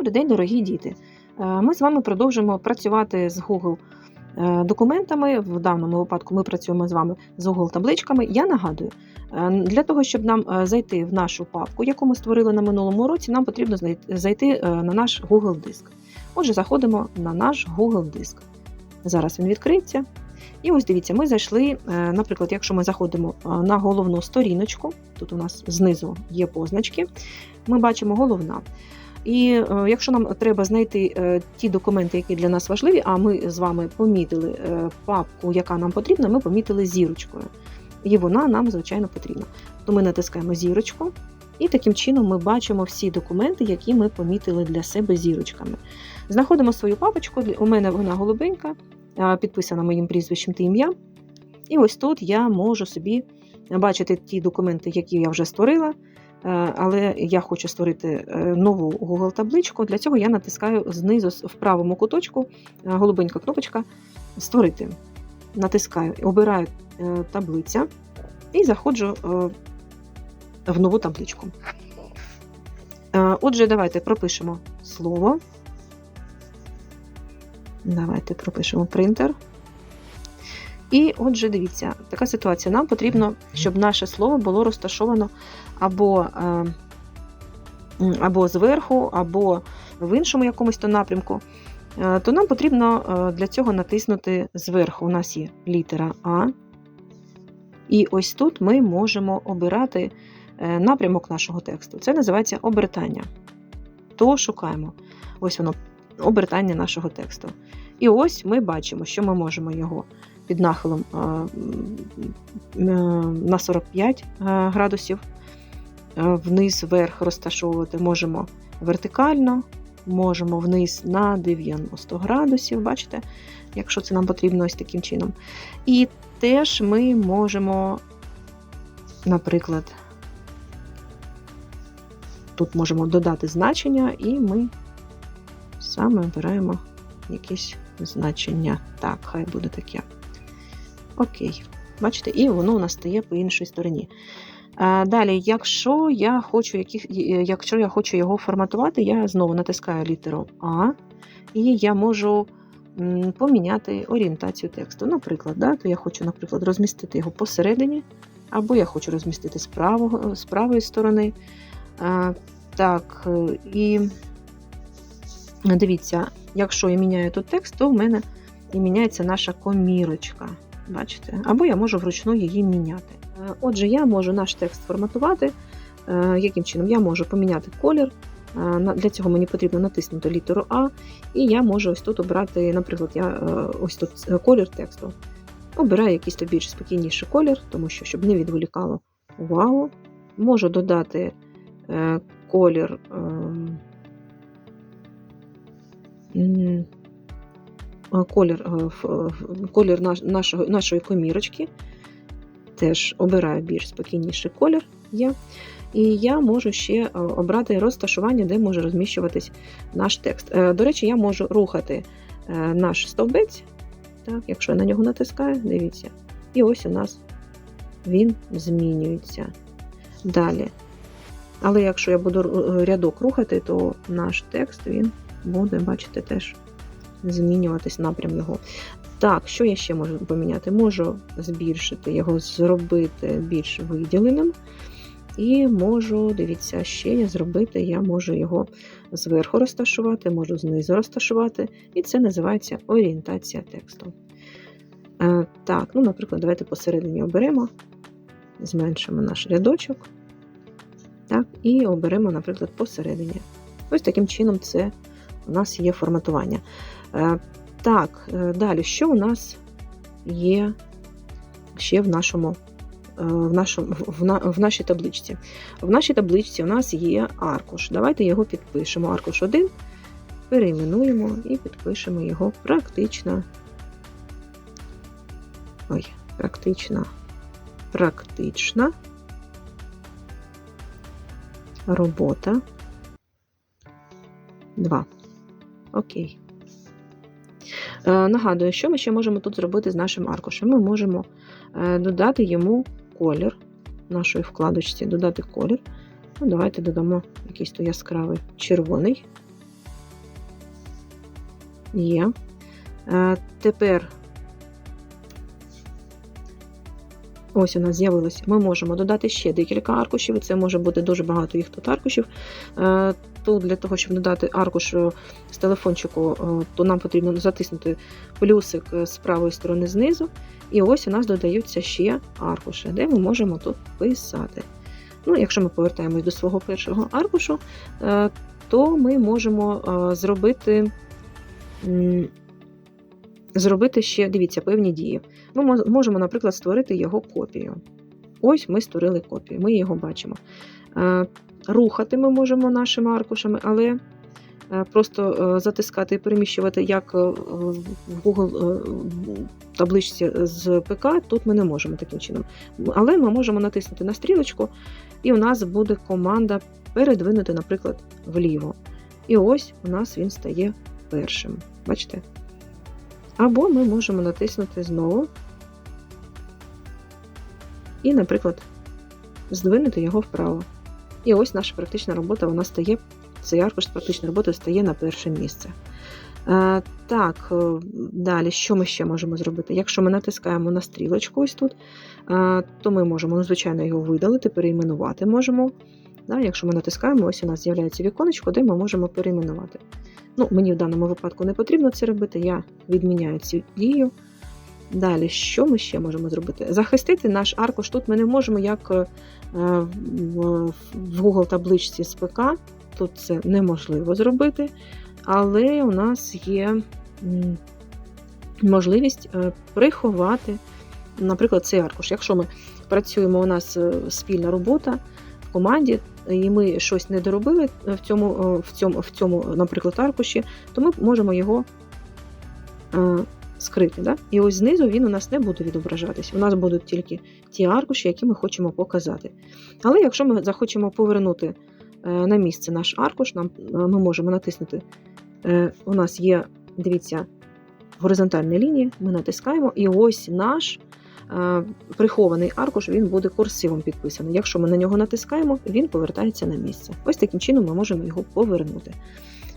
Добрий день, дорогі діти! Е, Ми з вами продовжимо працювати з Google е, документами. В даному випадку ми працюємо з вами з Google табличками. Я нагадую, е, для того, щоб нам зайти в нашу папку, яку ми створили на минулому році, нам потрібно зайти на наш Google диск. Отже, заходимо на наш Google диск. Зараз він відкриється. І ось дивіться, ми зайшли, наприклад, якщо ми заходимо на головну сторіночку, тут у нас знизу є позначки, ми бачимо головна. І е, якщо нам треба знайти е, ті документи, які для нас важливі, а ми з вами помітили е, папку, яка нам потрібна, ми помітили зірочкою. І вона нам, звичайно, потрібна. То ми натискаємо зірочку, і таким чином ми бачимо всі документи, які ми помітили для себе зірочками. Знаходимо свою папочку, у мене вона голубенька, підписана моїм прізвищем та ім'ям. І ось тут я можу собі бачити ті документи, які я вже створила. Е, але я хочу створити е, нову Google табличку. Для цього я натискаю знизу в правому куточку е, голубенька кнопочка Створити. Натискаю, обираю таблиця і заходжу в нову табличку. Отже, давайте пропишемо слово. Давайте пропишемо принтер. І отже, дивіться, така ситуація. Нам потрібно, щоб наше слово було розташовано або, е, або зверху, або в іншому якомусь то напрямку. Е, То нам потрібно е, для цього натиснути зверху. У нас є літера А. І ось тут ми можемо обирати напрямок нашого тексту. Це називається обертання. То шукаємо. Ось воно, обертання нашого тексту. І ось ми бачимо, що ми можемо його під нахилом е, на 45 е, градусів е, вниз вверх розташовувати можемо вертикально, можемо вниз на 90 градусів, бачите, якщо це нам потрібно ось таким чином. І теж ми можемо, наприклад, тут можемо додати значення, і ми саме обираємо якесь значення. Так, хай буде таке. Окей. Бачите, і воно у нас стає по іншій стороні. Далі, якщо я хочу яких, е, якщо я хочу його форматувати, я знову натискаю літеру А, і я можу поміняти орієнтацію тексту. Наприклад, да, то я хочу, наприклад, розмістити його посередині, або я хочу розмістити з, правого, з правої сторони. Так, е, і дивіться, якщо я міняю тут текст, то в мене і міняється наша комірочка. Бачите? Або я можу вручну її міняти. Е, Отже, я можу наш текст форматувати. Е, Яким чином? Я можу поміняти колір. Е, Для цього мені потрібно натиснути літеру А, і я можу ось тут обрати, наприклад, я ось тут колір тексту. Обираю якийсь то більш спокійніший колір, тому що щоб не відволікало увагу. Можу додати колір. Е, колір, е, в- колір нашого, нашої комірочки. Теж обираю більш спокійніший колір є. І я можу ще е, обрати розташування, де може розміщуватись наш текст. Е, До речі, я можу рухати е, наш стовбець, так, якщо я на нього натискаю, дивіться. І ось у нас він змінюється. Далі. Але якщо я буду е, рядок рухати, то наш текст він буде, бачите, теж змінюватись напрям його. Так, що я ще можу поміняти? Можу збільшити його, зробити більш виділеним. І можу, дивіться, ще я зробити, я можу його зверху розташувати, можу знизу розташувати, і це називається орієнтація тексту. Е, так, ну, наприклад, давайте посередині оберемо, зменшимо наш рядочок. Так, і оберемо, наприклад, посередині. Ось таким чином це у нас є форматування. Е, так, е, далі, що у нас є ще в нашому, е, в, нашому, в, на- в нашій табличці? В нашій табличці у нас є аркуш. Давайте його підпишемо. Аркуш 1, перейменуємо і підпишемо його практично. Ой, практично. Практична робота. 2. Окей. Е, Нагадую, що ми ще можемо тут зробити з нашим аркушем. Ми можемо е, додати йому колір нашої вкладочці, додати колір. Ну, Давайте додамо якийсь то яскравий червоний. Є. Е, Тепер ось у нас з'явилось. Ми можемо додати ще декілька аркушів, і це може бути дуже багато їх тут аркушів. Тут для того, щоб додати аркуш е, з телефончику, е, то нам потрібно затиснути плюсик е, з правої сторони знизу. І ось у нас додаються ще аркуші, де ми можемо тут писати. Ну, Якщо ми повертаємось до свого першого аркушу, то ми можемо зробити зробити ще, дивіться, певні дії. Ми можемо, наприклад, створити його копію. Ось ми створили копію, ми його бачимо. Рухати ми можемо нашими аркушами, але е, просто е, затискати і переміщувати як е, в Google табличці з ПК, тут ми не можемо таким чином. Але ми можемо натиснути на стрілочку, і у нас буде команда передвинути, наприклад, вліво. І ось у нас він стає першим. Бачите? Або ми можемо натиснути знову і, наприклад, здвинути його вправо. І ось наша практична робота вона стає, цей аркуш практичної роботи стає на перше місце. Е, так, е, далі, що ми ще можемо зробити? Якщо ми натискаємо на стрілочку ось тут, е, то ми можемо, ну, звичайно, його видалити, перейменувати можемо. Да, якщо ми натискаємо, ось у нас з'являється віконечко, де ми можемо перейменувати. Ну, Мені в даному випадку не потрібно це робити, я відміняю цю дію. Далі, що ми ще можемо зробити? Захистити наш аркуш. Тут ми не можемо, як е, в Google табличці з ПК, тут це неможливо зробити, але у нас є можливість е, приховати, наприклад, цей аркуш. Якщо ми працюємо, у нас е, спільна робота в команді, і ми щось не доробили в цьому, в цьому, в цьому наприклад, аркуші, то ми можемо його скрити. Да? І ось знизу він у нас не буде відображатись. У нас будуть тільки ті аркуші, які ми хочемо показати. Але якщо ми захочемо повернути е, на місце наш аркуш, нам, е, ми можемо натиснути. е, У нас є, дивіться, горизонтальна лінія, ми натискаємо, і ось наш прихований аркуш він буде курсивом підписаний. Якщо ми на нього натискаємо, він повертається на місце. Ось таким чином ми можемо його повернути,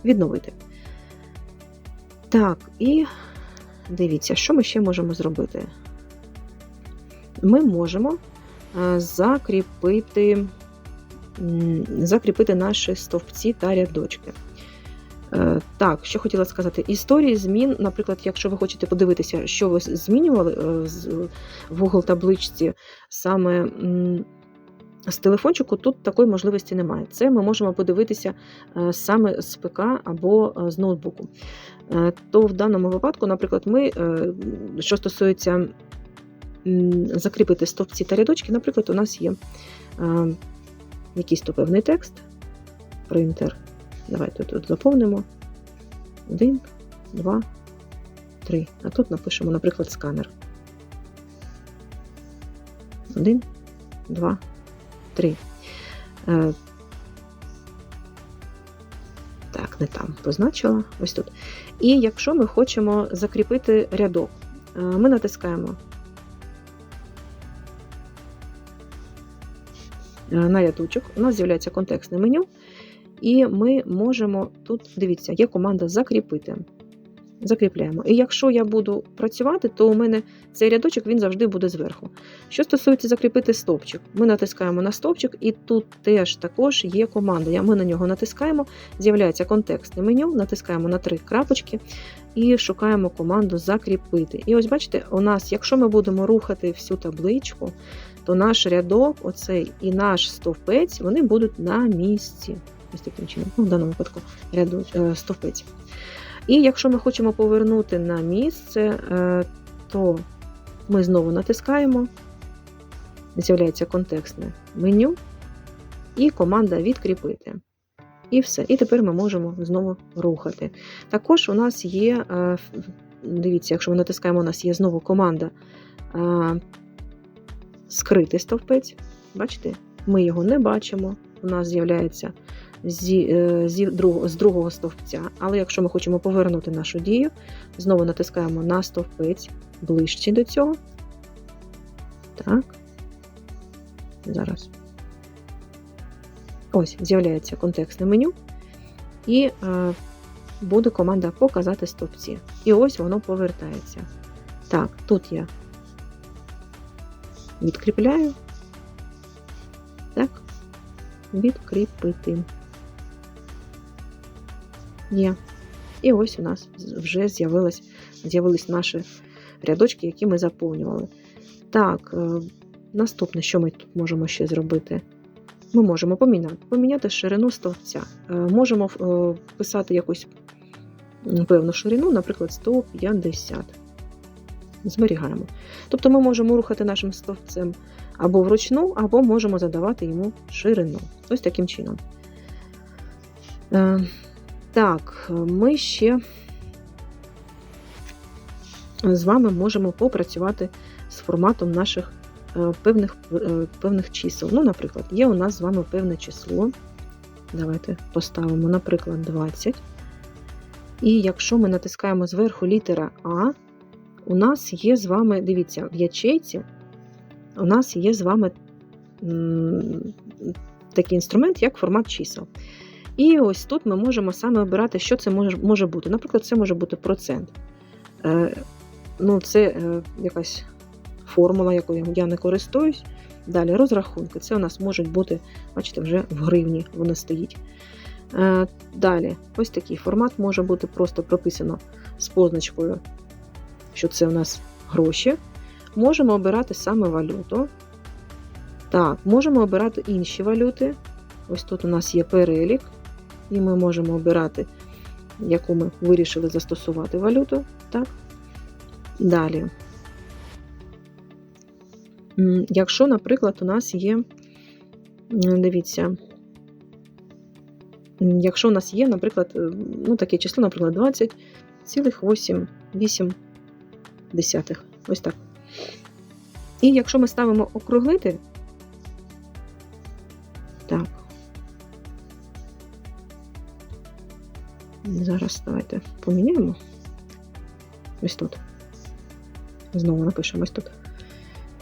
відновити. Так, і дивіться, що ми ще можемо зробити. Ми можемо е, закріпити, закріпити наші стовпці та рядочки. Е, Так, що хотіла сказати, історії змін, наприклад, якщо ви хочете подивитися, що ви змінювали е, в Google табличці саме з телефончику, тут такої можливості немає. Це ми можемо подивитися е, саме з ПК або е, з ноутбуку. Е, То в даному випадку, наприклад, ми, що стосується закріпити стовпці та рядочки, наприклад, у нас є якийсь то певний текст, принтер. Давайте тут заповнимо. Один, два, три. А тут напишемо, наприклад, сканер. Один, два, три. Е, Так, не там позначила. Ось тут. І якщо ми хочемо закріпити рядок, е, ми натискаємо е, на рядочок, у нас з'являється контекстне меню, і ми можемо тут, дивіться, є команда закріпити. Закріпляємо. І якщо я буду працювати, то у мене цей рядочок він завжди буде зверху. Що стосується закріпити стовпчик, ми натискаємо на стовпчик, і тут теж також є команда. Ми на нього натискаємо, з'являється контекстне меню, натискаємо на три крапочки і шукаємо команду закріпити. І ось бачите, у нас, якщо ми будемо рухати всю табличку, то наш рядок, оцей і наш стовпець, вони будуть на місці. Ось таким чином, ну, в даному випадку ряду, е, стовпець. І якщо ми хочемо повернути на місце, е, то ми знову натискаємо, з'являється контекстне меню і команда відкріпити. І все. І тепер ми можемо знову рухати. Також у нас є, е, дивіться, якщо ми натискаємо, у нас є знову команда е, скрити стовпець. Бачите, ми його не бачимо. У нас з'являється зі, е, зі другого, з другого стовпця. Але якщо ми хочемо повернути нашу дію, знову натискаємо на стовпець ближче до цього. Так. Зараз. Ось, з'являється контекстне меню. І е, буде команда показати стовпці. І ось воно повертається. Так, тут я відкріпляю. Так, відкріпити. Є. І ось у нас вже з'явились наші рядочки, які ми заповнювали. Так, е, наступне, що ми тут можемо ще зробити? Ми можемо поміняти, поміняти ширину стовпця. Е, Можемо е, писати якусь певну ширину, наприклад, 150. Зберігаємо. Тобто ми можемо рухати нашим стовпцем або вручну, або можемо задавати йому ширину. Ось таким чином. Так, ми ще з вами можемо попрацювати з форматом наших е, певних, е, певних чисел. Ну, наприклад, є у нас з вами певне число. Давайте поставимо, наприклад, 20. І якщо ми натискаємо зверху літера А, у нас є з вами, дивіться, в ячейці у нас є з вами такий інструмент, як формат чисел. І ось тут ми можемо саме обирати, що це може, може бути. Наприклад, це може бути процент. Е, ну, Це е, якась формула, якою я не користуюсь. Далі розрахунки. Це у нас можуть бути, бачите, вже в гривні воно стоїть. Е, Далі, ось такий формат може бути просто прописано з позначкою, що це у нас гроші. Можемо обирати саме валюту. Так, можемо обирати інші валюти. Ось тут у нас є перелік, і ми можемо обирати, яку ми вирішили застосувати валюту. Так. Далі. Якщо, наприклад, у нас є, дивіться, якщо у нас є, наприклад, е, ну, таке число, наприклад, 20,8. Ось так. І якщо ми ставимо округлити, так. Зараз давайте поміняємо. Ось тут. Знову напишемо ось тут.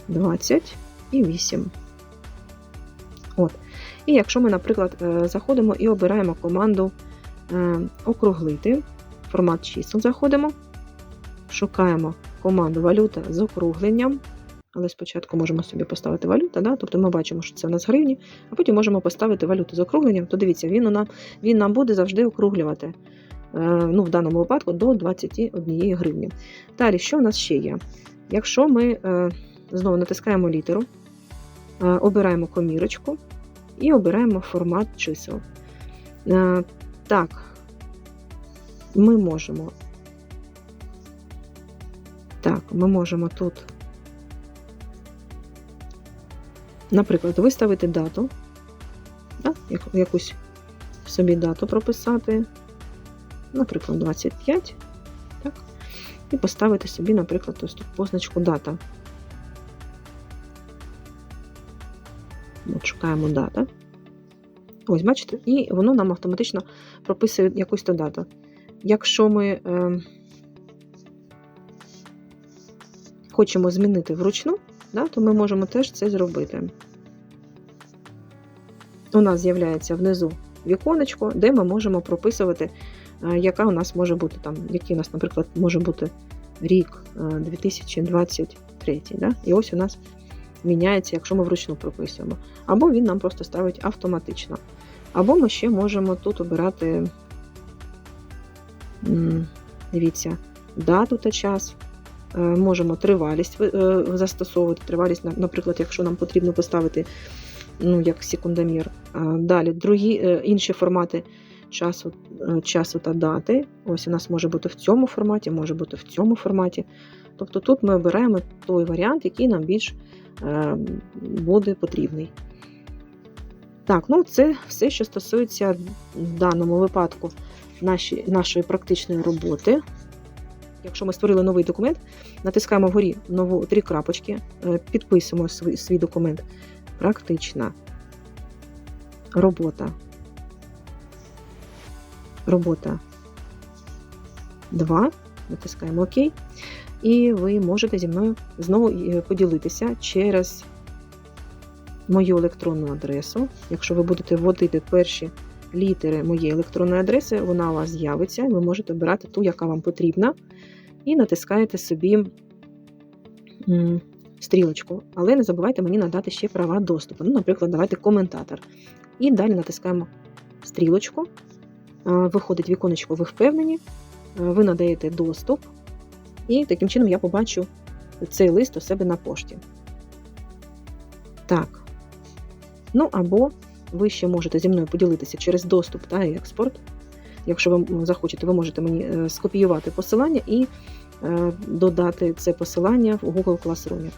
20 і 8. От. І якщо ми, наприклад, е, заходимо і обираємо команду е, округлити, формат чисел заходимо, шукаємо команду валюта з округленням. Але спочатку можемо собі поставити валюта, да? тобто ми бачимо, що це у нас гривні, а потім можемо поставити валюту з округленням, то дивіться, він, нам, він нам буде завжди округлювати. Е, ну, В даному випадку до 21 гривні. Далі, що у нас ще є? Якщо ми е, знову натискаємо літеру, е, обираємо комірочку і обираємо формат чисел. Так, ми можемо. Так, ми можемо тут, наприклад, виставити дату, да, якусь собі дату прописати, наприклад, 25, так, і поставити собі, наприклад, ось тут позначку дата. От шукаємо дата. Ось, бачите, і воно нам автоматично прописує якусь то дату. Якщо ми е, хочемо змінити вручну, да, то ми можемо теж це зробити. У нас з'являється внизу віконечко, де ми можемо прописувати, е, яка у нас може бути там, який у нас, наприклад, може бути рік е, 2023. Да? І ось у нас міняється, якщо ми вручну прописуємо. Або він нам просто ставить автоматично. Або ми ще можемо тут обирати, дивіться, дату та час. Е, Можемо тривалість е, застосовувати. Тривалість, наприклад, якщо нам потрібно поставити ну, як секундомір. Далі другі, е, інші формати часу, часу та дати. Ось у нас може бути в цьому форматі, може бути в цьому форматі. Тобто тут ми обираємо той варіант, який нам більш буде потрібний. Так, ну це все, що стосується в даному випадку наші, нашої практичної роботи. Якщо ми створили новий документ, натискаємо вгорі нову три крапочки, е, підписуємо свій, свій документ. Практична робота. Робота 2. Натискаємо ОК. І ви можете зі мною знову е, поділитися через мою електронну адресу. Якщо ви будете вводити перші літери моєї електронної адреси, вона у вас з'явиться, ви можете обирати ту, яка вам потрібна, і натискаєте собі стрілочку. Але не забувайте мені надати ще права доступу. Ну, наприклад, давайте коментатор. І далі натискаємо стрілочку. Виходить віконечко, ви впевнені, ви надаєте доступ, і таким чином я побачу цей лист у себе на пошті. Так. Ну або ви ще можете зі мною поділитися через доступ та експорт. Якщо ви захочете, ви можете мені е, скопіювати посилання і е, додати це посилання в Google Classroom.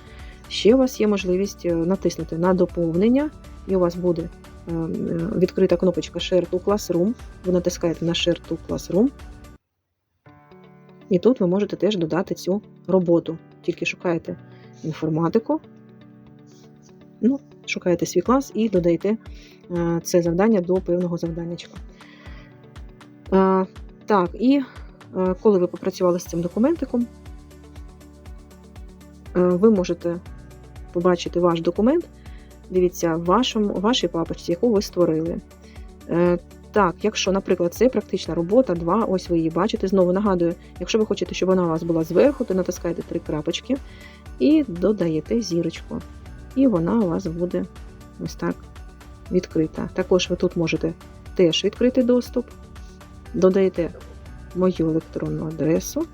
Ще у вас є можливість е, натиснути на доповнення, і у вас буде відкрита кнопочка Share to Classroom. Ви натискаєте на Share to Classroom. І тут ви можете теж додати цю роботу. Тільки шукаєте інформатику, ну, шукаєте свій клас і додаєте е, це завдання до певного завданнячка. Е, Так, і е, коли ви попрацювали з цим документиком, ви можете побачити ваш документ. Дивіться, в вашому, вашій папочці, яку ви створили. Так, якщо, наприклад, це практична робота, 2, ось ви її бачите. Знову нагадую, якщо ви хочете, щоб вона у вас була зверху, то натискаєте три крапочки і додаєте зірочку. І вона у вас буде ось так відкрита. Також ви тут можете теж відкрити доступ, додаєте мою електронну адресу,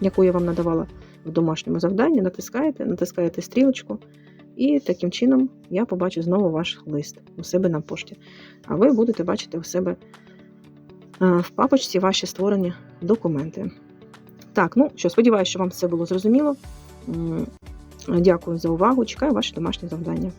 яку я вам надавала в домашньому завданні, натискаєте, натискаєте стрілочку, і таким чином я побачу знову ваш лист у себе на пошті. А ви будете бачити у себе е, в папочці ваші створені документи. Так, ну що, сподіваюся, що вам це було зрозуміло. Дякую за увагу. Чекаю ваше домашні завдання.